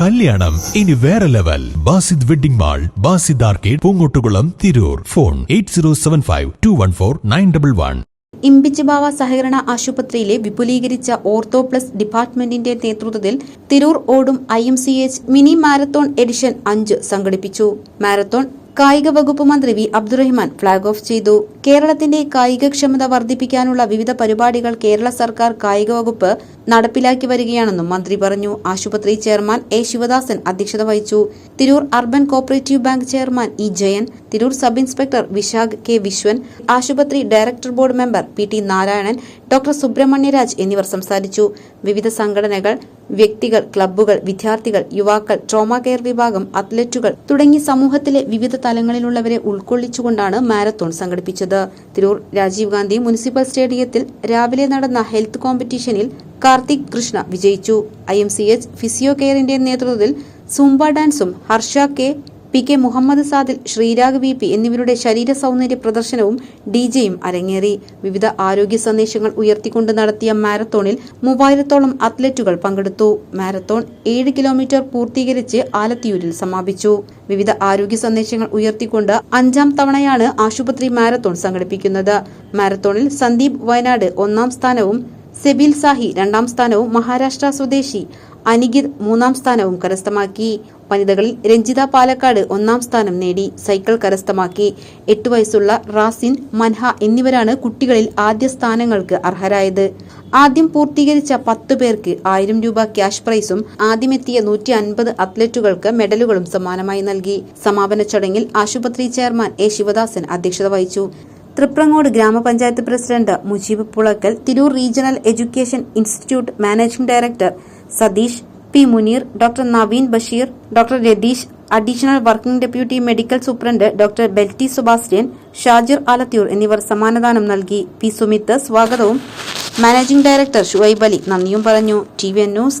കല്യാണം. ഇനി വേറെ level. Basid wedding mall Basid arcade Poongottukulam Tirur. Phone eight zero seven five two one four nine double one. Imbichibava സഹകരണ ആശുപത്രിയിലെ വിപുലീകരിച്ച ortho plus ഡിപ്പാർട്ട്മെന്റിന്റെ നേതൃത്വത്തിൽ തിരൂർ ഓടും ഐ മിനി മാരത്തോൺ എഡിഷൻ അഞ്ച് സംഘടിപ്പിച്ചു. മാരത്തോൺ കായിക വകുപ്പ് മന്ത്രി വി അബ്ദുറഹ്മാൻ ഫ്ളാഗ് ഓഫ് ചെയ്തു. കേരളത്തിന്റെ കായികക്ഷമത വർദ്ധിപ്പിക്കാനുള്ള വിവിധ പരിപാടികൾ കേരള സർക്കാർ കായിക വകുപ്പ് നടപ്പിലാക്കി വരികയാണെന്നും മന്ത്രി പറഞ്ഞു. ആശുപത്രി ചെയർമാൻ എ ശിവദാസൻ അധ്യക്ഷത വഹിച്ചു. Tirur urban cooperative bank chairman E Jayan Tirur sub inspector Vishakh K Viswan ആശുപത്രി director board member P T Narayanan doctor Subrahmanyaraj എന്നിവർ സംസാരിച്ചു. വിവിധ സംഘടനകൾ വ്യക്തികൾ ക്ലബ്ബുകൾ വിദ്യാർത്ഥികൾ യുവാക്കൾ ട്രോമ കെയർ വിഭാഗം അത്ലറ്റുകൾ തുടങ്ങി സമൂഹത്തിലെ വിവിധ തലങ്ങളിലുള്ളവരെ ഉൾക്കൊള്ളിച്ചുകൊണ്ടാണ് മാരത്തോൺ സംഘടിപ്പിച്ചത്. തിരൂർ രാജീവ് ഗാന്ധി മുനിസിപ്പൽ സ്റ്റേഡിയത്തിൽ രാവിലെ നടന്ന ഹെൽത്ത് കോമ്പറ്റീഷനിൽ കാർത്തിക് കൃഷ്ണ വിജയിച്ചു. I M C H physio കെയറിന്റെ നേതൃത്വത്തിൽ സുംബ ഡാൻസും Harsha K P K Muhammad Sadil Sreerag V P എന്നിവരുടെ ശരീര സൗന്ദര്യ പ്രദർശനവും ഡിജെയും അരങ്ങേറി. വിവിധ ആരോഗ്യ സന്ദേശങ്ങൾ ഉയർത്തിക്കൊണ്ട് നടത്തിയ മാരത്തോണിൽ മൂവായിരത്തോളം അത്ലറ്റുകൾ പങ്കെടുത്തു. മാരത്തോൺ ഏഴ് കിലോമീറ്റർ പൂർത്തീകരിച്ച് ആലത്തിയൂരിൽ സമാപിച്ചു. വിവിധ ആരോഗ്യ സന്ദേശങ്ങൾ ഉയർത്തിക്കൊണ്ട് അഞ്ചാം തവണയാണ് ആശുപത്രി മാരത്തോൺ സംഘടിപ്പിക്കുന്നത്. മാരത്തോണിൽ സന്ദീപ് വയനാട് ഒന്നാം സ്ഥാനവും സെബിൽ സാഹി രണ്ടാം സ്ഥാനവും മഹാരാഷ്ട്ര സ്വദേശി അനികിത് മൂന്നാം സ്ഥാനവും കരസ്ഥമാക്കി. വനിതകളിൽ രഞ്ജിത പാലക്കാട് ഒന്നാം സ്ഥാനം നേടി. സൈക്കിൾ കരസ്ഥമാക്കി. എട്ട് വയസ്സുള്ള റാസിൻ മൻഹ എന്നിവരാണ് കുട്ടികളിൽ ആദ്യ സ്ഥാനങ്ങൾക്ക് അർഹരായത്. ആദ്യം പൂർത്തീകരിച്ച പത്ത് പേർക്ക് ആയിരം രൂപ ക്യാഷ് പ്രൈസും ആദ്യമെത്തിയ നൂറ്റി അൻപത് അത്ലറ്റുകൾക്ക് മെഡലുകളും സമ്മാനമായി നൽകി. സമാപന ചടങ്ങിൽ ആശുപത്രി ചെയർമാൻ എ ശിവദാസൻ അധ്യക്ഷത വഹിച്ചു. Triprangode Grama Panchayat president Mujeeb Pulakkal Tirur regional education institute managing director Satheesh P Muneer doctor Naveen Basheer doctor Ratheesh additional working deputy medical superintendent doctor Belty Sebastian Shajir Alathiyur എന്നിവർ സമ്മാനദാനം നൽകി. P Sumith സ്വാഗതവും. Managing director Shuaib നന്ദിയും പറഞ്ഞു. T V news